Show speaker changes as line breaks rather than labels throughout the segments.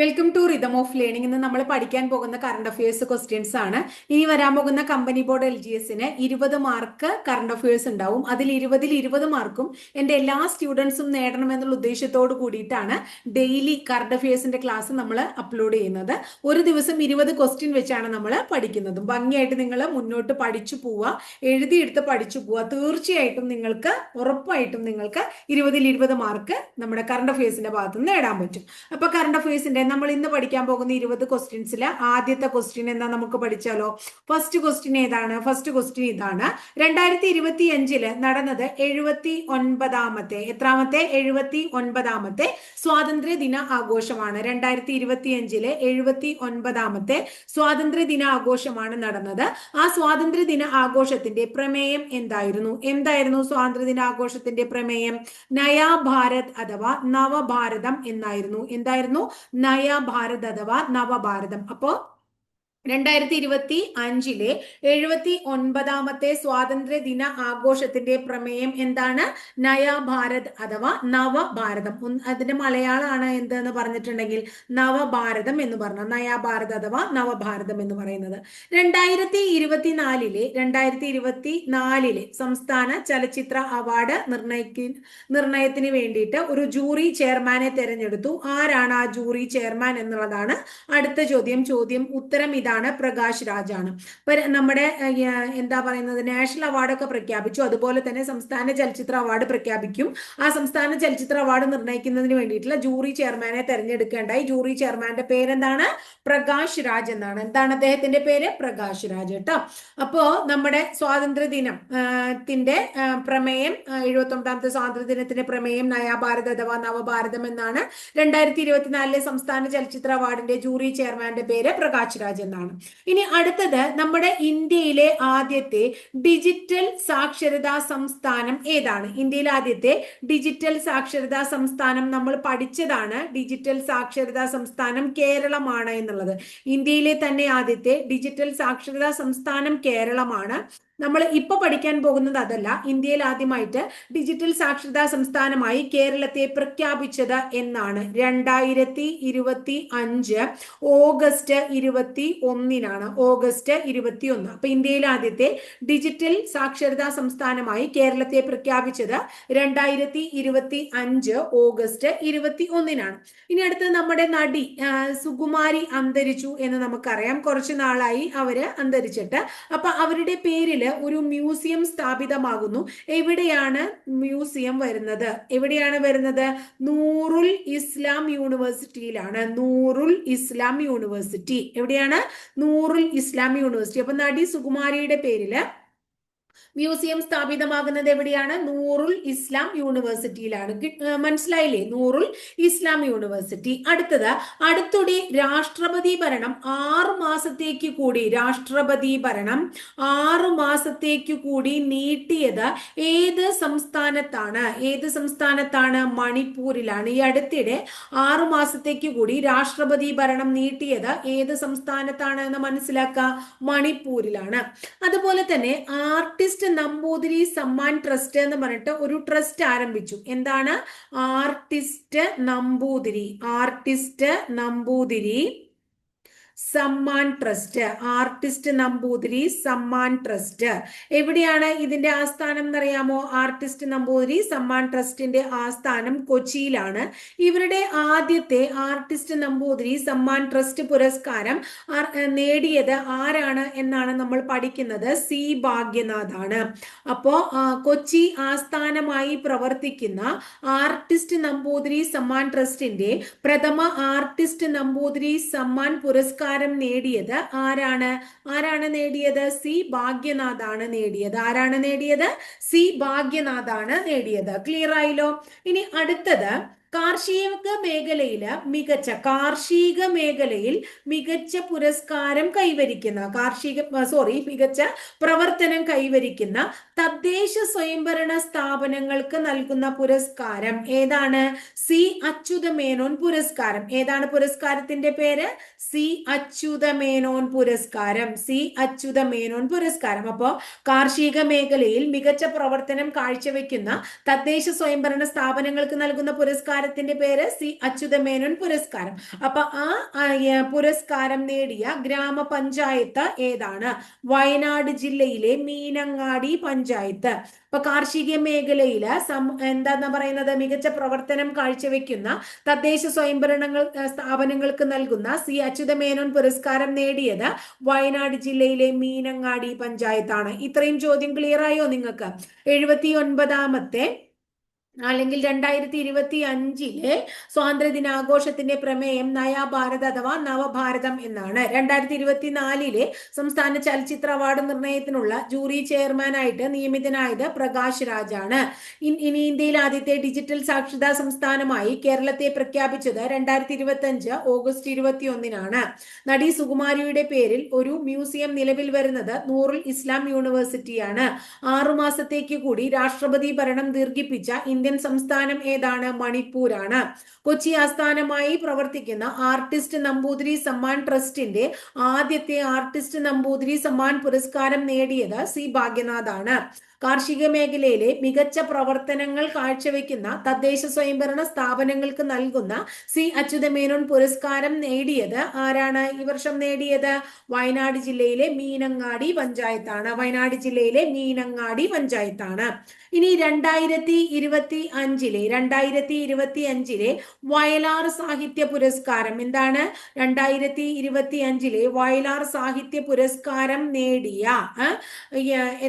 Welcome to rhythm of learning ഇന്ന് നമ്മൾ പഠിക്കാൻ പോകുന്ന കറണ്ട് അഫയേഴ്സ് ക്വസ്റ്റ്യൻസ് ആണ്. ഇനി വരാൻ പോകുന്ന കമ്പനി ബോർഡ് എൽ ജി എസിന് ഇരുപത് മാർക്ക് കറണ്ട് അഫയേഴ്സ് ഉണ്ടാവും. അതിൽ ഇരുപതിൽ ഇരുപത് മാർക്കും എന്റെ എല്ലാ സ്റ്റുഡൻസും നേടണമെന്നുള്ള ഉദ്ദേശത്തോട് കൂടിയിട്ടാണ് ഡെയിലി കറണ്ട് അഫയേഴ്സിന്റെ ക്ലാസ് നമ്മൾ അപ്ലോഡ് ചെയ്യുന്നത്. ഒരു ദിവസം ഇരുപത് ക്വസ്റ്റ്യൻ വെച്ചാണ് നമ്മൾ പഠിക്കുന്നത്. ഭംഗിയായിട്ട് നിങ്ങൾ മുന്നോട്ട് പഠിച്ചു പോവുക. എഴുതിയെടുത്ത് പഠിച്ചു പോവുക. തീർച്ചയായിട്ടും നിങ്ങൾക്ക് ഉറപ്പായിട്ടും നിങ്ങൾക്ക് ഇരുപതിൽ ഇരുപത് മാർക്ക് നമ്മുടെ കറണ്ട് അഫയേഴ്സിന്റെ ഭാഗത്ത് നേടാൻ പറ്റും. അപ്പൊ കറണ്ട് അഫയേഴ്സിന്റെ നമ്മൾ ഇന്ന് പഠിക്കാൻ പോകുന്ന ഇരുപത് ക്വസ്റ്റ്യൻസിൽ ആദ്യത്തെ ക്വസ്റ്റ്യൻ എന്താ നമുക്ക് പഠിച്ചാലോ? ഫസ്റ്റ് ക്വസ്റ്റ്യൻ ഏതാണ്? ഫസ്റ്റ് ക്വസ്റ്റ്യൻ ഇതാണ്. രണ്ടായിരത്തി ഇരുപത്തി അഞ്ചിൽ നടന്നത് എഴുപത്തി ഒൻപതാമത്തെ എത്രാമത്തെ? എഴുപത്തി ഒൻപതാമത്തെ സ്വാതന്ത്ര്യ ദിന ആഘോഷമാണ്. രണ്ടായിരത്തി ഇരുപത്തി അഞ്ചിലെ എഴുപത്തി ഒൻപതാമത്തെ സ്വാതന്ത്ര്യ ദിന ആഘോഷമാണ് നടന്നത്. ആ സ്വാതന്ത്ര്യ ദിന ആഘോഷത്തിന്റെ പ്രമേയം എന്തായിരുന്നു? എന്തായിരുന്നു സ്വാതന്ത്ര്യ ദിന ആഘോഷത്തിന്റെ പ്രമേയം? നയാ ഭാരത് അഥവാ നവഭാരതം എന്നായിരുന്നു. എന്തായിരുന്നു? നയ ഭാരത് അഥവാ നവഭാരതം. അപ്പോ രണ്ടായിരത്തി ഇരുപത്തി അഞ്ചിലെ എഴുപത്തി ഒൻപതാമത്തെ സ്വാതന്ത്ര്യ ദിന ആഘോഷത്തിന്റെ പ്രമേയം എന്താണ്? നയഭാരത് അഥവാ നവഭാരതം. അതിന്റെ മലയാളമാണ് എന്തെന്ന് പറഞ്ഞിട്ടുണ്ടെങ്കിൽ നവഭാരതം എന്ന് പറഞ്ഞ നയഭാരത് അഥവാ നവഭാരതം എന്ന് പറയുന്നത്. രണ്ടായിരത്തി ഇരുപത്തിനാലിലെ രണ്ടായിരത്തി ഇരുപത്തി നാലിലെ സംസ്ഥാന ചലച്ചിത്ര അവാർഡ് നിർണയിക്ക നിർണയത്തിന് വേണ്ടിയിട്ട് ഒരു ജൂറി ചെയർമാനെ തെരഞ്ഞെടുത്തു. ആരാണ് ആ ജൂറി ചെയർമാൻ എന്നുള്ളതാണ് അടുത്ത ചോദ്യം. ചോദ്യം ഉത്തരം ഇതാണ് ആണ് പ്രകാശ് രാജാണ്. നമ്മുടെ എന്താ പറയുന്നത് നാഷണൽ അവാർഡൊക്കെ പ്രഖ്യാപിച്ചു. അതുപോലെ തന്നെ സംസ്ഥാന ചലച്ചിത്ര അവാർഡ് പ്രഖ്യാപിക്കും. ആ സംസ്ഥാന ചലച്ചിത്ര അവാർഡ് നിർണയിക്കുന്നതിന് വേണ്ടിയിട്ടുള്ള ജൂറി ചെയർമാനെ തെരഞ്ഞെടുക്കേണ്ടായി. ജൂറി ചെയർമാന്റെ പേരെന്താണ്? പ്രകാശ് രാജ് എന്നാണ്. എന്താണ് അദ്ദേഹത്തിന്റെ പേര്? പ്രകാശ് രാജ് കേട്ടോ. അപ്പോ നമ്മുടെ സ്വാതന്ത്ര്യ ദിനം ത്തിന്റെ പ്രമേയം എഴുപത്തി ഒമ്പതാമത്തെ സ്വാതന്ത്ര്യ ദിനത്തിന്റെ പ്രമേയം നയാഭാരത് അഥവാ നവഭാരതം എന്നാണ്. രണ്ടായിരത്തി ഇരുപത്തിനാലിലെ സംസ്ഥാന ചലച്ചിത്ര അവാർഡിന്റെ ജൂറി ചെയർമാന്റെ പേര് പ്രകാശ് രാജ് എന്നാണ്. ആണ്. ഇനി അടുത്തത് നമ്മുടെ ഇന്ത്യയിലെ ആദ്യത്തെ ഡിജിറ്റൽ സാക്ഷരതാ സംസ്ഥാനം ഏതാണ്? ഇന്ത്യയിലെ ആദ്യത്തെ ഡിജിറ്റൽ സാക്ഷരതാ സംസ്ഥാനം നമ്മൾ പഠിച്ചതാണ്. ഡിജിറ്റൽ സാക്ഷരതാ സംസ്ഥാനം കേരളമാണ് എന്നുള്ളത്. ഇന്ത്യയിലെ തന്നെ ആദ്യത്തെ ഡിജിറ്റൽ സാക്ഷരതാ സംസ്ഥാനം കേരളമാണ്. നമ്മൾ ഇപ്പൊ പഠിക്കാൻ പോകുന്നത് അതല്ല ഇന്ത്യയിൽ ആദ്യമായിട്ട് ഡിജിറ്റൽ സാക്ഷരതാ സംസ്ഥാനമായി കേരളത്തെ പ്രഖ്യാപിച്ചത് എന്നാണ്. രണ്ടായിരത്തി ഇരുപത്തി അഞ്ച് ഓഗസ്റ്റ് ഇരുപത്തി ഒന്നിനാണ് ഓഗസ്റ്റ് ഇരുപത്തി ഒന്ന് അപ്പൊ ഇന്ത്യയിൽ ആദ്യത്തെ ഡിജിറ്റൽ സാക്ഷരതാ സംസ്ഥാനമായി കേരളത്തെ പ്രഖ്യാപിച്ചത് രണ്ടായിരത്തി ഇരുപത്തി അഞ്ച് ഓഗസ്റ്റ് ഇരുപത്തി ഒന്നിനാണ് ഇനി അടുത്ത് നമ്മുടെ നടി സുകുമാരി അന്തരിച്ചു എന്ന് നമുക്കറിയാം. കുറച്ചു നാളായി അവർ അന്തരിച്ചിട്ട്. അപ്പൊ അവരുടെ പേരിൽ ഒരു മ്യൂസിയം സ്ഥാപിതമാകുന്നു. എവിടെയാണ് മ്യൂസിയം വരുന്നത്? എവിടെയാണ് വരുന്നത്? നൂറുൽ ഇസ്ലാം യൂണിവേഴ്സിറ്റിയിലാണ്. നൂറുൽ ഇസ്ലാം യൂണിവേഴ്സിറ്റി. എവിടെയാണ്? നൂറുൽ ഇസ്ലാം യൂണിവേഴ്സിറ്റി. അപ്പൊ നടി സുകുമാരിയുടെ പേരിൽ മ്യൂസിയം സ്ഥാപിതമാകുന്നത് എവിടെയാണ്? നൂറുൽ ഇസ്ലാം യൂണിവേഴ്സിറ്റിയിലാണ്. മനസ്സിലായില്ലേ? നൂറുൽ ഇസ്ലാം യൂണിവേഴ്സിറ്റി. അടുത്തത് അടുത്തിടെ രാഷ്ട്രപതി ഭരണം ആറു മാസത്തേക്ക് കൂടി രാഷ്ട്രപതി ഭരണം ആറു മാസത്തേക്ക് കൂടി നീട്ടിയത് ഏത് സംസ്ഥാനത്താണ്? ഏത് സംസ്ഥാനത്താണ്? മണിപ്പൂരിലാണ്. ഈ അടുത്തിടെ ആറു മാസത്തേക്ക് കൂടി രാഷ്ട്രപതി ഭരണം നീട്ടിയത് ഏത് സംസ്ഥാനത്താണ് എന്ന് മനസ്സിലാക്കുക മണിപ്പൂരിലാണ്. അതുപോലെ തന്നെ ആർട്ടിസ്റ്റ് നമ്പൂതിരി സമ്മാൻ ട്രസ്റ്റ് എന്ന് പറഞ്ഞിട്ട് ഒരു ട്രസ്റ്റ് ആരംഭിച്ചു. എന്താണ്? Artist Namboothiri artist Namboothiri Samman trust artist Namboothiri Samman trust. എവിടെയാണ് ഇതിന്റെ ആസ്ഥാനം എന്നറിയാമോ? ആർട്ടിസ്റ്റ് നമ്പൂതിരി സമ്മാൻ ട്രസ്റ്റിന്റെ ആസ്ഥാനം കൊച്ചിയിലാണ്. ഇവരുടെ ആദ്യത്തെ ആർട്ടിസ്റ്റ് നമ്പൂതിരി സമ്മാൻ ട്രസ്റ്റ് പുരസ്കാരം നേടിയത് ആരാണ് എന്നാണ് നമ്മൾ പഠിക്കുന്നത്. സി. ഭാഗ്യനാഥ് ആണ് അപ്പോ കൊച്ചി ആസ്ഥാനമായി പ്രവർത്തിക്കുന്ന ആർട്ടിസ്റ്റ് നമ്പൂതിരി സമ്മാൻ ട്രസ്റ്റിന്റെ പ്രഥമ ആർട്ടിസ്റ്റ് നമ്പൂതിരി സമ്മാൻ പുരസ്കാരം പുരസ്കാരം നേടിയത് ആരാണ്? ആരാണ് നേടിയത്? സി ഭാഗ്യനാഥാണ് നേടിയത്. ആരാണ് നേടിയത്? സി ഭാഗ്യനാഥാണ് നേടിയത്. ക്ലിയർ ആയില്ലോ? ഇനി അടുത്തത് കാർഷിക മേഖലയിൽ മികച്ച കാർഷിക മേഖലയിൽ മികച്ച പുരസ്കാരം കൈവരിക്കുന്ന കാർഷിക സോറി മികച്ച പ്രവർത്തനം കൈവരിക്കുന്ന തദ്ദേശ സ്വയംഭരണ സ്ഥാപനങ്ങൾക്ക് നൽകുന്ന പുരസ്കാരം ഏതാണ്? സി അച്യുത മേനോൻ പുരസ്കാരം. ഏതാണ് പുരസ്കാരത്തിന്റെ പേര്? സി അച്യുത മേനോൻ പുരസ്കാരം. സി അച്യുത മേനോൻ പുരസ്കാരം. അപ്പോ കാർഷിക മേഖലയിൽ മികച്ച പ്രവർത്തനം കാഴ്ചവെക്കുന്ന തദ്ദേശ സ്വയംഭരണ സ്ഥാപനങ്ങൾക്ക് നൽകുന്ന പുരസ്കാരം പുരസ്കാരത്തിന്റെ പേര് സി അച്യുതമേനോൻ പുരസ്കാരം. അപ്പൊ ആ പുരസ്കാരം നേടിയ ഗ്രാമപഞ്ചായത്ത് ഏതാണ്? വയനാട് ജില്ലയിലെ മീനങ്ങാടി പഞ്ചായത്ത്. ഇപ്പൊ കാർഷിക മേഖലയിൽ സം എന്താന്ന് പറയുന്നത്? മികച്ച പ്രവർത്തനം കാഴ്ചവെക്കുന്ന തദ്ദേശ സ്വയംഭരണങ്ങൾ സ്ഥാപനങ്ങൾക്ക് നൽകുന്ന സി അച്യുതമേനോൻ പുരസ്കാരം നേടിയത് വയനാട് ജില്ലയിലെ മീനങ്ങാടി പഞ്ചായത്താണ്. ഇത്രയും ചോദ്യം ക്ലിയർ ആയോ നിങ്ങൾക്ക്? എഴുപത്തി ഒൻപതാമത്തെ അല്ലെങ്കിൽ രണ്ടായിരത്തി ഇരുപത്തി അഞ്ചിലെ സ്വാതന്ത്ര്യ ദിനാഘോഷത്തിന്റെ പ്രമേയം നയാഭാരത് അഥവാ നവഭാരതം എന്നാണ്. രണ്ടായിരത്തി ഇരുപത്തി നാലിലെ സംസ്ഥാന ചലച്ചിത്ര അവാർഡ് നിർണയത്തിനുള്ള ജൂറി ചെയർമാനായിട്ട് നിയമിതനായത് പ്രകാശ് രാജാണ്. ഇനി ഇന്ത്യയിൽ ആദ്യത്തെ ഡിജിറ്റൽ സാക്ഷരതാ സംസ്ഥാനമായി കേരളത്തെ പ്രഖ്യാപിച്ചത് രണ്ടായിരത്തി ഇരുപത്തി അഞ്ച് ഓഗസ്റ്റ് ഇരുപത്തി ഒന്നിനാണ് നടി സുകുമാരിയുടെ പേരിൽ ഒരു മ്യൂസിയം നിലവിൽ വരുന്നത് നൂറുൽ ഇസ്ലാം യൂണിവേഴ്സിറ്റിയാണ്. ആറുമാസത്തേക്ക് കൂടി രാഷ്ട്രപതി ഭരണം ദീർഘിപ്പിച്ച ഇന്ത്യൻ സംസ്ഥാനം ഏതാണ്? മണിപ്പൂരാണ്. കൊച്ചി ആസ്ഥാനമായി പ്രവർത്തിക്കുന്ന ആർട്ടിസ്റ്റ് നമ്പൂതിരി സമ്മാൻ ട്രസ്റ്റിന്റെ ആദ്യത്തെ ആർട്ടിസ്റ്റ് നമ്പൂതിരി സമ്മാൻ പുരസ്കാരം നേടിയത് സി ഭാഗ്യനാഥാണ്. കാർഷിക മേഖലയിലെ മികച്ച പ്രവർത്തനങ്ങൾ കാഴ്ചവെക്കുന്ന തദ്ദേശ സ്വയംഭരണ സ്ഥാപനങ്ങൾക്ക് നൽകുന്ന സി അച്യുതമേനോൻ പുരസ്കാരം നേടിയത് ആരാണ്? ഈ വർഷം നേടിയത് വയനാട് ജില്ലയിലെ മീനങ്ങാടി പഞ്ചായത്താണ്. വയനാട് ജില്ലയിലെ മീനങ്ങാടി പഞ്ചായത്താണ്. ഇനി രണ്ടായിരത്തി ഇരുപത്തി അഞ്ചിലെ രണ്ടായിരത്തി ഇരുപത്തി അഞ്ചിലെ വയലാർ സാഹിത്യ പുരസ്കാരം എന്താണ്? രണ്ടായിരത്തി ഇരുപത്തി അഞ്ചിലെ വയലാർ സാഹിത്യ പുരസ്കാരം നേടിയ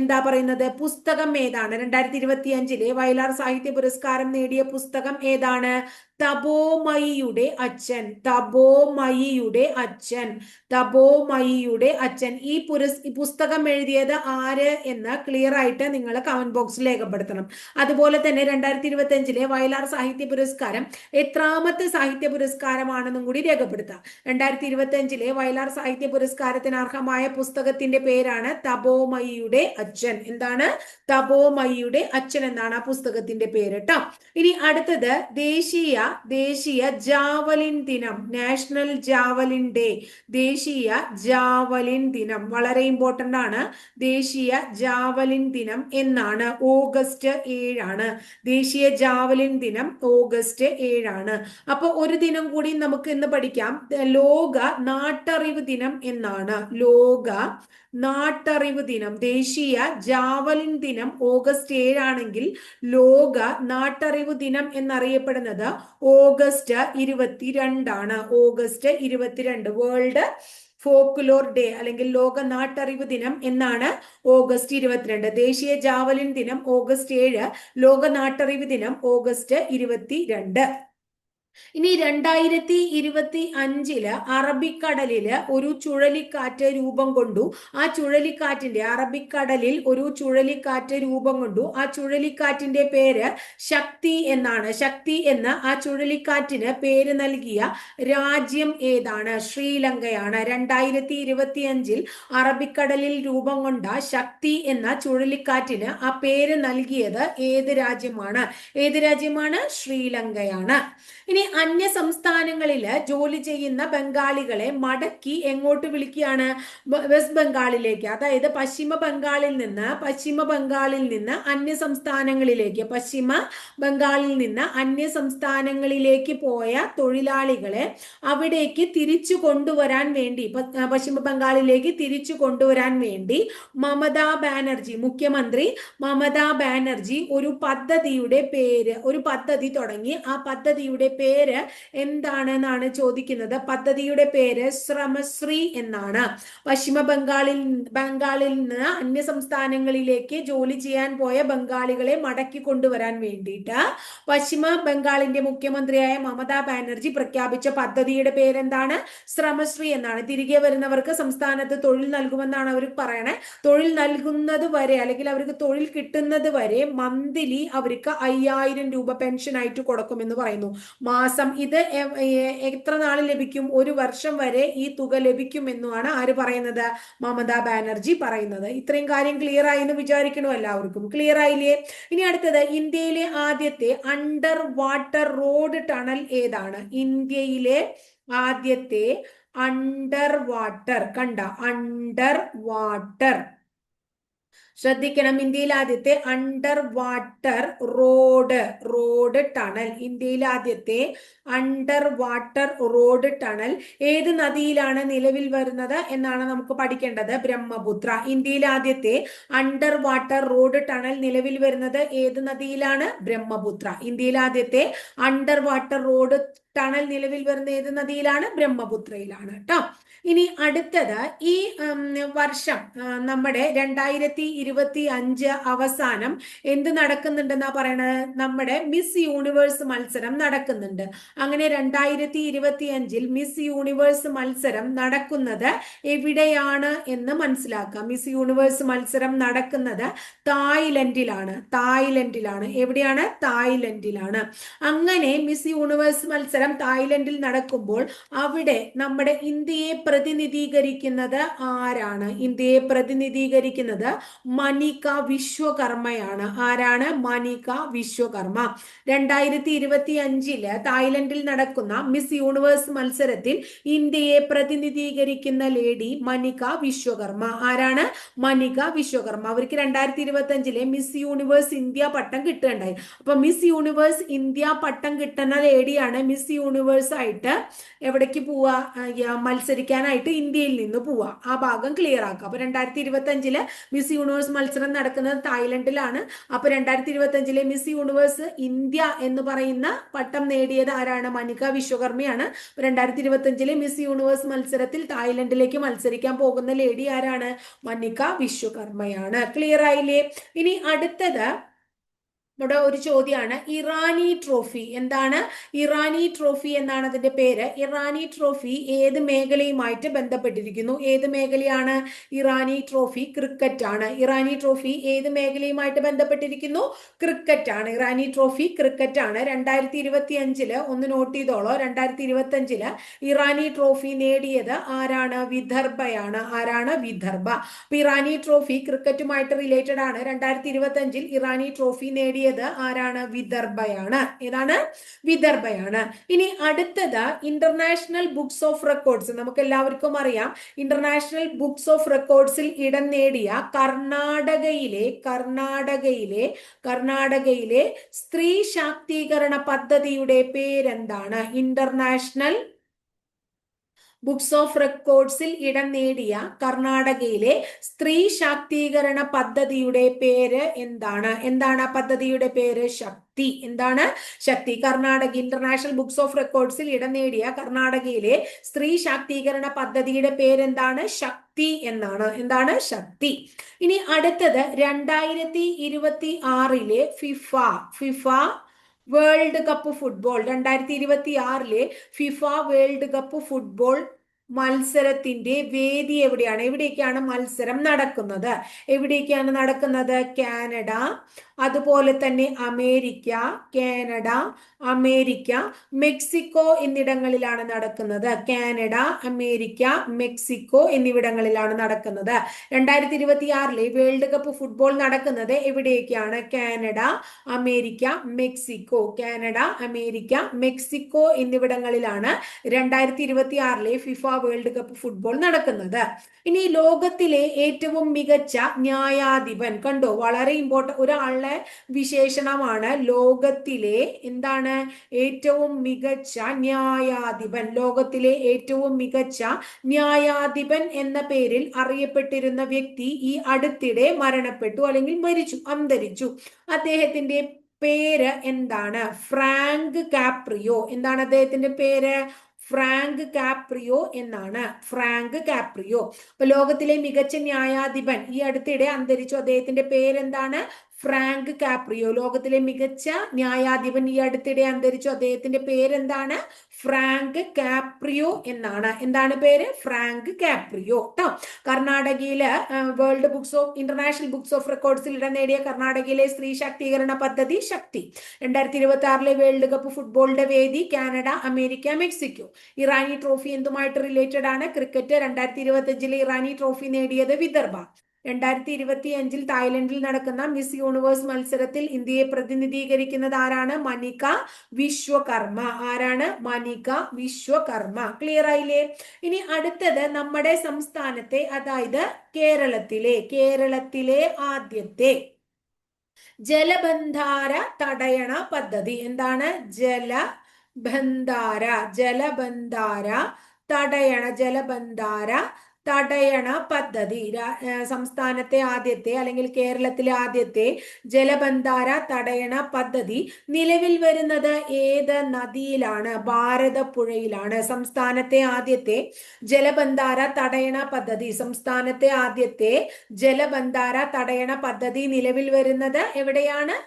എന്താ പറയുന്നത്? പുസ്തകം ഏതാണ്? രണ്ടായിരത്തി ഇരുപത്തി അഞ്ചിലെ വയലാർ സാഹിത്യ പുരസ്കാരം നേടിയ പുസ്തകം ഏതാണ്? തപോമയിയുടെ അച്ഛൻ തപോമയിയുടെ അച്ഛൻ തപോമയിയുടെ അച്ഛൻ. ഈ പുരസ് പുസ്തകം എഴുതിയത് ആര് എന്ന് ക്ലിയർ ആയിട്ട് നിങ്ങൾ കമന്റ് ബോക്സിൽ രേഖപ്പെടുത്തണം. അതുപോലെ തന്നെ രണ്ടായിരത്തി ഇരുപത്തി അഞ്ചിലെ വയലാർ സാഹിത്യ പുരസ്കാരം എത്രാമത്തെ സാഹിത്യ പുരസ്കാരമാണെന്നും കൂടി രേഖപ്പെടുത്താം. രണ്ടായിരത്തി ഇരുപത്തി അഞ്ചിലെ വയലാർ സാഹിത്യ പുരസ്കാരത്തിന് അർഹമായ പുസ്തകത്തിന്റെ പേരാണ് തപോമയിയുടെ അച്ഛൻ. എന്താണ്? തപോമയിയുടെ അച്ഛൻ എന്നാണ് ആ പുസ്തകത്തിന്റെ പേര് കേട്ടോ ഇനി അടുത്തത് ദേശീയ ദേശീയ ജാവലിൻ ദിനം നാഷണൽ ജാവലിൻ ഡേ ദേശീയ ജാവലിൻ ദിനം. വളരെ ഇമ്പോർട്ടന്റ് ആണ്. ദേശീയ ജാവലിൻ ദിനം എന്നാണ്. ഓഗസ്റ്റ് ഏഴാണ്. ദേശീയ ജാവലിൻ ദിനം ഓഗസ്റ്റ് ഏഴാണ്. അപ്പൊ ഒരു ദിനം കൂടി നമുക്ക് ഇന്ന് പഠിക്കാം. ലോക നാട്ടറിവ് ദിനം എന്നാണ്. ലോക നാട്ടറിവ് ദിനം. ദേശീയ ജാവലിൻ ദിനം ഓഗസ്റ്റ് ഏഴാണെങ്കിൽ ലോക നാട്ടറിവ് ദിനം എന്നറിയപ്പെടുന്നത് ഓഗസ്റ്റ് ഇരുപത്തിരണ്ടാണ്. ഓഗസ്റ്റ് ഇരുപത്തിരണ്ട്. വേൾഡ് ഫോക്ലോർ ഡേ അല്ലെങ്കിൽ ലോക നാട്ടറിവ് ദിനം എന്നാണ് ഓഗസ്റ്റ് ഇരുപത്തിരണ്ട്. ദേശീയ ജാവലിൻ ദിനം ഓഗസ്റ്റ് ഏഴ്. ലോക നാട്ടറിവ് ദിനം ഓഗസ്റ്റ് ഇരുപത്തിരണ്ട്. ഇനി രണ്ടായിരത്തി ഇരുപത്തി അഞ്ചിൽ അറബിക്കടലിൽ ഒരു ചുഴലിക്കാറ്റ് രൂപം കൊണ്ടു. ആ ചുഴലിക്കാറ്റിന്റെ അറബിക്കടലിൽ ഒരു ചുഴലിക്കാറ്റ് രൂപം കൊണ്ടു. ആ ചുഴലിക്കാറ്റിന്റെ പേര് ശക്തി എന്നാണ്. ശക്തി എന്ന് ആ ചുഴലിക്കാറ്റിന് പേര് നൽകിയ രാജ്യം ഏതാണ്? ശ്രീലങ്കയാണ്. രണ്ടായിരത്തി ഇരുപത്തി അഞ്ചിൽ അറബിക്കടലിൽ രൂപം കൊണ്ട ശക്തി എന്ന ചുഴലിക്കാറ്റിന് ആ പേര് നൽകിയത് ഏത് രാജ്യമാണ്? ഏത് രാജ്യമാണ്? ശ്രീലങ്കയാണ്. ഇനി അന്യ സംസ്ഥാനങ്ങളിൽ ജോലി ചെയ്യുന്ന ബംഗാളികളെ മടക്കി എങ്ങോട്ട് വിളിക്കുകയാണ്? വെസ്റ്റ് ബംഗാളിലേക്ക്. അതായത് പശ്ചിമ ബംഗാളിൽ നിന്ന് പശ്ചിമ ബംഗാളിൽ നിന്ന് അന്യ സംസ്ഥാനങ്ങളിലേക്ക് പശ്ചിമ ബംഗാളിൽ നിന്ന് അന്യ സംസ്ഥാനങ്ങളിലേക്ക് പോയ തൊഴിലാളികളെ അവിടേക്ക് തിരിച്ചു കൊണ്ടുവരാൻ വേണ്ടി പശ്ചിമ ബംഗാളിലേക്ക് തിരിച്ചു കൊണ്ടുവരാൻ വേണ്ടി മമതാ ബാനർജി മുഖ്യമന്ത്രി മമതാ ബാനർജി ഒരു പദ്ധതിയുടെ പേര് ഒരു പദ്ധതി തുടങ്ങി. ആ പദ്ധതിയുടെ പേര് എന്താണെന്നാണ് ചോദിക്കുന്നത്? പദ്ധതിയുടെ പേര് ശ്രമശ്രീ എന്നാണ്. പശ്ചിമ ബംഗാളിൽ ബംഗാളിൽ നിന്ന് അന്യ സംസ്ഥാനങ്ങളിലേക്ക് ജോലി ചെയ്യാൻ പോയ ബംഗാളികളെ മടക്കി കൊണ്ടുവരാൻ വേണ്ടിയിട്ട് പശ്ചിമ ബംഗാളിന്റെ മുഖ്യമന്ത്രിയായ മമതാ ബാനർജി പ്രഖ്യാപിച്ച പദ്ധതിയുടെ പേരെന്താണ്? ശ്രമശ്രീ എന്നാണ്. തിരികെ വരുന്നവർക്ക് സംസ്ഥാനത്ത് തൊഴിൽ നൽകുമെന്നാണ് അവർ പറയണേ. തൊഴിൽ നൽകുന്നത് വരെ അല്ലെങ്കിൽ അവർക്ക് തൊഴിൽ കിട്ടുന്നത് വരെ മന്ത്ലി അവർക്ക് അയ്യായിരം രൂപ പെൻഷൻ ആയിട്ട് കൊടുക്കുമെന്ന് പറയുന്നു. മാസം ഇത് എത്ര നാൾ ലഭിക്കും? ഒരു വർഷം വരെ ഈ തുക ലഭിക്കുമെന്നുമാണ് ആര് പറയുന്നത്? മമതാ ബാനർജി പറയുന്നത്. ഇത്രയും കാര്യം ക്ലിയർ ആയി എന്ന് വിചാരിക്കണോ എല്ലാവർക്കും? ക്ലിയർ ആയില്ലേ? ഇനി അടുത്തത് ഇന്ത്യയിലെ ആദ്യത്തെ അണ്ടർ വാട്ടർ റോഡ് ടണൽ ഏതാണ്? ഇന്ത്യയിലെ ആദ്യത്തെ അണ്ടർ വാട്ടർ കണ്ട അണ്ടർ വാട്ടർ ശ്രദ്ധിക്കണം. ഇന്ത്യയിൽ ആദ്യത്തെ under water road road tunnel ഇന്ത്യയിൽ ആദ്യത്തെ അണ്ടർ വാട്ടർ റോഡ് ടണൽ ഏത് നദിയിലാണ് നിലവിൽ വരുന്നത് എന്നാണ് നമുക്ക് പഠിക്കേണ്ടത്. ബ്രഹ്മപുത്ര. ഇന്ത്യയിൽ ആദ്യത്തെ അണ്ടർ വാട്ടർ റോഡ് ടണൽ നിലവിൽ വരുന്നത് ഏത് നദിയിലാണ്? ബ്രഹ്മപുത്ര. ഇന്ത്യയിൽ ആദ്യത്തെ അണ്ടർ വാട്ടർ റോഡ് ടണൽ നിലവിൽ വരുന്ന ഏത് നദിയിലാണ്? ബ്രഹ്മപുത്രയിലാണ് കേട്ടോ ഇനി അടുത്തത് ഈ വർഷം നമ്മുടെ രണ്ടായിരത്തി ഇരുപത്തി അഞ്ച് അവസാനം എന്ത് നടക്കുന്നുണ്ടെന്നാ പറയണത്? നമ്മുടെ മിസ് യൂണിവേഴ്സ് മത്സരം നടക്കുന്നുണ്ട്. അങ്ങനെ രണ്ടായിരത്തി ഇരുപത്തി അഞ്ചിൽ മിസ് യൂണിവേഴ്സ് മത്സരം നടക്കുന്നത് എവിടെയാണ് എന്ന് മനസ്സിലാക്കാം. മിസ് യൂണിവേഴ്സ് മത്സരം നടക്കുന്നത് തായ്ലൻഡിലാണ്. തായ്ലൻഡിലാണ്. എവിടെയാണ്? തായ്ലൻഡിലാണ്. അങ്ങനെ മിസ് യൂണിവേഴ്സ് മത്സരം തായ്ലൻഡിൽ നടക്കുമ്പോൾ അവിടെ നമ്മുടെ ഇന്ത്യയെ പ്രതിനിധീകരിക്കുന്നത് ആരാണ്? ഇന്ത്യയെ പ്രതിനിധീകരിക്കുന്നത് മണിക വിശ്വകർമ്മയാണ്. ആരാണ്? മണിക വിശ്വകർമ്മ. രണ്ടായിരത്തി ഇരുപത്തി അഞ്ചിൽ തായ്ലൻഡിൽ നടക്കുന്ന മിസ് യൂണിവേഴ്സ് മത്സരത്തിൽ ഇന്ത്യയെ പ്രതിനിധീകരിക്കുന്ന ലേഡി മണിക വിശ്വകർമ്മ. ആരാണ്? മണിക വിശ്വകർമ്മ. അവർക്ക് രണ്ടായിരത്തി ഇരുപത്തി അഞ്ചിലെ മിസ് യൂണിവേഴ്സ് ഇന്ത്യ പട്ടം കിട്ടുകയുണ്ടായി. അപ്പൊ മിസ് യൂണിവേഴ്സ് ഇന്ത്യ പട്ടം കിട്ടുന്ന ലേഡിയാണ് മിസ് യൂണിവേഴ്സ് ആയിട്ട് എവിടേക്ക് പോവാ? മത്സരിക്കാനായിട്ട് ഇന്ത്യയിൽ നിന്ന് പോവാ. ആ ഭാഗം ക്ലിയർ ആക്കുക അപ്പൊ രണ്ടായിരത്തി ഇരുപത്തി അഞ്ചിൽ മിസ് യൂണിവേഴ്സ് മത്സരം നടക്കുന്നത് തായ്ലൻഡിലാണ്. അപ്പൊ രണ്ടായിരത്തി ഇരുപത്തി അഞ്ചിലെ മിസ് യൂണിവേഴ്സ് ഇന്ത്യ എന്ന് പറയുന്ന പട്ടം നേടിയത് ആരാണ്? മനിക വിശ്വകർമ്മയാണ്. രണ്ടായിരത്തി ഇരുപത്തി അഞ്ചിലെ മിസ് യൂണിവേഴ്സ് മത്സരത്തിൽ തായ്ലൻഡിലേക്ക് മത്സരിക്കാൻ പോകുന്ന ലേഡി ആരാണ്? മനിക വിശ്വകർമ്മയാണ്. ക്ലിയർ ആയില്ലേ? ഇനി അടുത്തത് ഇവിടെ ഒരു ചോദ്യമാണ് ഇറാനി ട്രോഫി എന്താണ്? ഇറാനി ട്രോഫി എന്നാണ് അതിന്റെ പേര്. ഇറാനി ട്രോഫി ഏത് മേഖലയുമായിട്ട് ബന്ധപ്പെട്ടിരിക്കുന്നു? ഏത് മേഖലയാണ് ഇറാനി ട്രോഫി? ക്രിക്കറ്റ് ആണ്. ഇറാനി ട്രോഫി ഏത് മേഖലയുമായിട്ട് ബന്ധപ്പെട്ടിരിക്കുന്നു? ക്രിക്കറ്റ് ആണ്. ഇറാനി ട്രോഫി ക്രിക്കറ്റ് ആണ്. രണ്ടായിരത്തി ഇരുപത്തി അഞ്ചിൽ ഒന്ന് നോട്ട് ചെയ്തോളോ രണ്ടായിരത്തി ഇരുപത്തി അഞ്ചിൽ ഇറാനി ട്രോഫി നേടിയത് ആരാണ്? വിദർഭയാണ്. ആരാണ്? വിദർഭ. അപ്പൊ ഇറാനി ട്രോഫി ക്രിക്കറ്റുമായിട്ട് റിലേറ്റഡ് ആണ്. രണ്ടായിരത്തി ഇരുപത്തി അഞ്ചിൽ ഇറാനി ട്രോഫി നേടിയ നേടിയത് ആരാണ്? വിദർഭയാണ്. ഏതാണ്? വിദർഭയാണ്. ഇനി അടുത്തത് ഇന്റർനാഷണൽ ബുക്സ് ഓഫ് റെക്കോർഡ്സ് നമുക്ക് എല്ലാവർക്കും അറിയാം ഇന്റർനാഷണൽ ബുക്സ് ഓഫ് റെക്കോർഡ്സിൽ ഇടം നേടിയ കർണാടകയിലെ കർണാടകയിലെ കർണാടകയിലെ സ്ത്രീ ശാക്തീകരണ പദ്ധതിയുടെ പേരെന്താണ്? ഇന്റർനാഷണൽ ബുക്സ് ഓഫ് റെക്കോർഡ്സിൽ ഇടം നേടിയ കർണാടകയിലെ സ്ത്രീ ശാക്തീകരണ പദ്ധതിയുടെ പേര് എന്താണ്? എന്താണ് ആ പദ്ധതിയുടെ പേര്? ശക്തി. എന്താണ്? Shakti. Karnataka international books of റെക്കോർഡ്സിൽ ഇടം നേടിയ കർണാടകയിലെ സ്ത്രീ ശാക്തീകരണ പദ്ധതിയുടെ പേര് എന്താണ് ശക്തി എന്നാണ്. എന്താണ്? ശക്തി. ഇനി അടുത്തത് രണ്ടായിരത്തി ഇരുപത്തി ആറിലെ FIFA FIFA world cup football രണ്ടായിരത്തി ഇരുപത്തി ആറിലെ ഫിഫ വേൾഡ് കപ്പ് ഫുട്ബോൾ മത്സരത്തിന്റെ വേദി എവിടെയാണ്? എവിടേക്കാണ് മത്സരം നടക്കുന്നത്? എവിടേക്കാണ് നടക്കുന്നത്? കാനഡ. അതുപോലെ തന്നെ അമേരിക്ക കാനഡ അമേരിക്ക മെക്സിക്കോ എന്നിടങ്ങളിലാണ് നടക്കുന്നത്. കാനഡ അമേരിക്ക മെക്സിക്കോ എന്നിവിടങ്ങളിലാണ് നടക്കുന്നത്. രണ്ടായിരത്തി ഇരുപത്തി ആറിലെ വേൾഡ് കപ്പ് ഫുട്ബോൾ നടക്കുന്നത് എവിടേക്കാണ്? Canada America Mexico. Canada America Mexico എന്നിവിടങ്ങളിലാണ് രണ്ടായിരത്തി ഇരുപത്തി ആറിലെ ഫിഫ വേൾഡ് കപ്പ് ഫുട്ബോൾ നടക്കുന്നത്. ഇനി ലോകത്തിലെ ഏറ്റവും മികച്ച ന്യായാധിപൻ കണ്ടോ? വളരെ ഇമ്പോർട്ടന്റ് ഒരാളുടെ വിശേഷണമാണ് ലോകത്തിലെ എന്താണ്? ഏറ്റവും മികച്ച ന്യായാധിപൻ. ലോകത്തിലെ ഏറ്റവും മികച്ച ന്യായാധിപൻ എന്ന പേരിൽ അറിയപ്പെട്ടിരുന്ന വ്യക്തി ഈ അടുത്തിടെ മരണപ്പെട്ടു അല്ലെങ്കിൽ മരിച്ചു അന്തരിച്ചു. അദ്ദേഹത്തിന്റെ പേര് എന്താണ്? Frank Caprio. എന്താണ് അദ്ദേഹത്തിന്റെ പേര്? ഫ്രാങ്ക് കാപ്രിയോ എന്നാണ്. ഫ്രാങ്ക് കാപ്രിയോ അപ്പൊ ലോകത്തിലെ മികച്ച ന്യായാധിപൻ. ഈ അടുത്തിടെ അന്തരിച്ചു. അദ്ദേഹത്തിന്റെ പേരെന്താണ്? Frank Caprio. ലോകത്തിലെ മികച്ച ന്യായാധിപൻ ഈ അടുത്തിടെ അന്തരിച്ചു. അദ്ദേഹത്തിന്റെ പേരെന്താണ്? ഫ്രാങ്ക് കാപ്രിയോ എന്നാണ്. എന്താണ് പേര്? Frank Caprio. കേട്ടോ കർണാടകയിൽ world books of international books of റെക്കോർഡ്സിൽ ഇടം നേടിയ കർണാടകയിലെ സ്ത്രീ ശാക്തീകരണ പദ്ധതി ശക്തി. രണ്ടായിരത്തി ഇരുപത്തി ആറിലെ വേൾഡ് കപ്പ് ഫുട്ബോളിന്റെ വേദി Canada America Mexico. Irani trophy എന്തുമായിട്ട് related ആണ് ക്രിക്കറ്റ് രണ്ടായിരത്തി ഇരുപത്തി അഞ്ചിലെ ഇറാനി ട്രോഫി നേടിയത് വിദർഭ. രണ്ടായിരത്തി ഇരുപത്തി അഞ്ചിൽ തായ്ലൻഡിൽ നടക്കുന്ന മിസ് യൂണിവേഴ്സ് മത്സരത്തിൽ ഇന്ത്യയെ പ്രതിനിധീകരിക്കുന്നത് ആരാണ്? മനിക വിശ്വകർമ്മ. ആരാണ്? മനിക വിശ്വകർമ്മ. ക്ലിയർ ആയില്ലേ? ഇനി അടുത്തത് നമ്മുടെ സംസ്ഥാനത്തെ അതായത് കേരളത്തിലെ കേരളത്തിലെ ആദ്യത്തെ ജലബന്ധാര തടയണ പദ്ധതി. എന്താണ്? ജലബന്ധാര ജലബന്ധാര തടയണ ജലബന്ധാര തടയണ പദ്ധതി. സംസ്ഥാനത്തെ ആദ്യത്തെ അല്ലെങ്കിൽ കേരളത്തിലെ ആദ്യത്തെ ജലബന്ധാര തടയണ പദ്ധതി നിലവിൽ വരുന്നത് ഏത് നദിയിലാണ്? ഭാരതപ്പുഴയിലാണ്. സംസ്ഥാനത്തെ ആദ്യത്തെ ജലബന്ധാര തടയണ പദ്ധതി. സംസ്ഥാനത്തെ ആദ്യത്തെ ജലബന്ധാര തടയണ പദ്ധതി നിലവിൽ വരുന്നത് എവിടെയാണ്?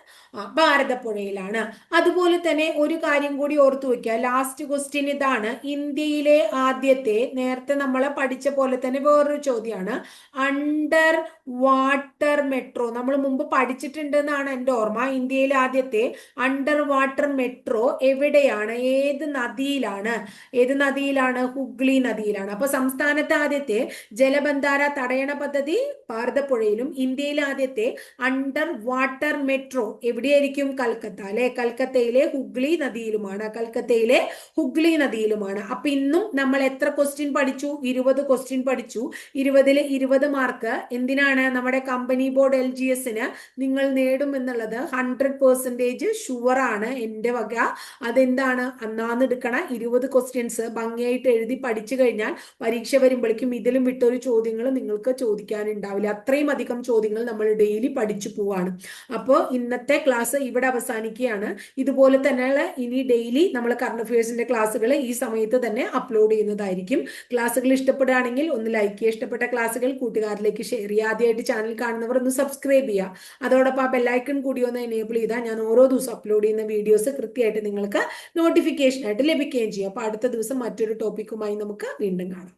ഭാരതപ്പുഴയിലാണ്. അതുപോലെ തന്നെ ഒരു കാര്യം കൂടി ഓർത്തു വെക്കുക. ലാസ്റ്റ് ക്വസ്റ്റ്യൻ ഇതാണ്. ഇന്ത്യയിലെ ആദ്യത്തെ നേരത്തെ നമ്മൾ പഠിച്ച പോലെ തന്നെ വേറൊരു ചോദ്യമാണ് അണ്ടർ വാട്ടർ മെട്രോ. നമ്മൾ മുമ്പ് പഠിച്ചിട്ടുണ്ടെന്നാണ് എന്റെ ഓർമ്മ. ഇന്ത്യയിലെ ആദ്യത്തെ അണ്ടർ വാട്ടർ മെട്രോ എവിടെയാണ്? ഏത് നദിയിലാണ്? ഏത് നദിയിലാണ്? ഹുഗ്ലി നദിയിലാണ്. അപ്പൊ സംസ്ഥാനത്തെ ആദ്യത്തെ ജലബന്ധാര തടയണ പദ്ധതി ഭാരതപ്പുഴയിലും ഇന്ത്യയിലെ ആദ്യത്തെ അണ്ടർ വാട്ടർ മെട്രോ എവിടെയായിരിക്കും? കൽക്കത്ത അല്ലെ? കൽക്കത്തയിലെ ഹുഗ്ലി നദിയിലുമാണ്. കൽക്കത്തയിലെ ഹുഗ്ലി നദിയിലുമാണ്. അപ്പൊ ഇന്നും നമ്മൾ എത്ര ക്വസ്റ്റ്യൻ പഠിച്ചു? ഇരുപത് ക്വസ്റ്റ്യൻ പഠിച്ചു. ഇരുപതിലെ ഇരുപത് മാർക്ക് എന്തിനാണ് നമ്മുടെ കമ്പനി ബോർഡ് എൽ ജി എസിന് നിങ്ങൾ നേടും എന്നുള്ളത് ഹൺഡ്രഡ് പെർസെന്റേജ് ഷുവർ ആണ് എന്റെ വക. അതെന്താണ്? അന്നാന്ന് എടുക്കണ ഇരുപത് ക്വസ്റ്റ്യൻസ് ഭംഗിയായിട്ട് എഴുതി പഠിച്ചു കഴിഞ്ഞാൽ പരീക്ഷ വരുമ്പോഴേക്കും ഇതിലും വിട്ടൊരു ചോദ്യങ്ങൾ നിങ്ങൾക്ക് ചോദിക്കാനുണ്ടാവില്ല. അത്രയും അധികം ചോദ്യങ്ങൾ നമ്മൾ ഡെയിലി പഠിച്ചു പോവാണ്. അപ്പോൾ ഇന്നത്തെ ക്ലാസ് ഇവിടെ അവസാനിക്കുകയാണ്. ഇതുപോലെ തന്നെയുള്ള ഇനി ഡെയിലി നമ്മൾ കറണ്ട് അഫയേഴ്സിന്റെ ക്ലാസ്സുകൾ ഈ സമയത്ത് തന്നെ അപ്ലോഡ് ചെയ്യുന്നതായിരിക്കും. ക്ലാസ്സുകൾ ഇഷ്ടപ്പെടുകയാണെങ്കിൽ ഒന്ന് ലൈക്ക് ചെയ്യുക ഇഷ്ടപ്പെട്ട ക്ലാസ്സുകൾ കൂട്ടുകാരിലേക്ക് ഷെയർ ചെയ്യുക ആദ്യമായിട്ട് ചാനൽ കാണുന്നവർ ഒന്ന് സബ്സ്ക്രൈബ് ചെയ്യുക അതോടൊപ്പം ആ ബെല്ലൈക്കൺ കൂടി ഒന്ന് എനേബിൾ ചെയ്താൽ ഞാൻ ഓരോ ദിവസം അപ്ലോഡ് ചെയ്യുന്ന വീഡിയോസ് കൃത്യമായിട്ട് നിങ്ങൾക്ക് നോട്ടിഫിക്കേഷൻ ആയിട്ട് ലഭിക്കുകയും ചെയ്യും. അപ്പോൾ അടുത്ത ദിവസം മറ്റൊരു ടോപ്പിക്കുമായി നമുക്ക് വീണ്ടും കാണാം.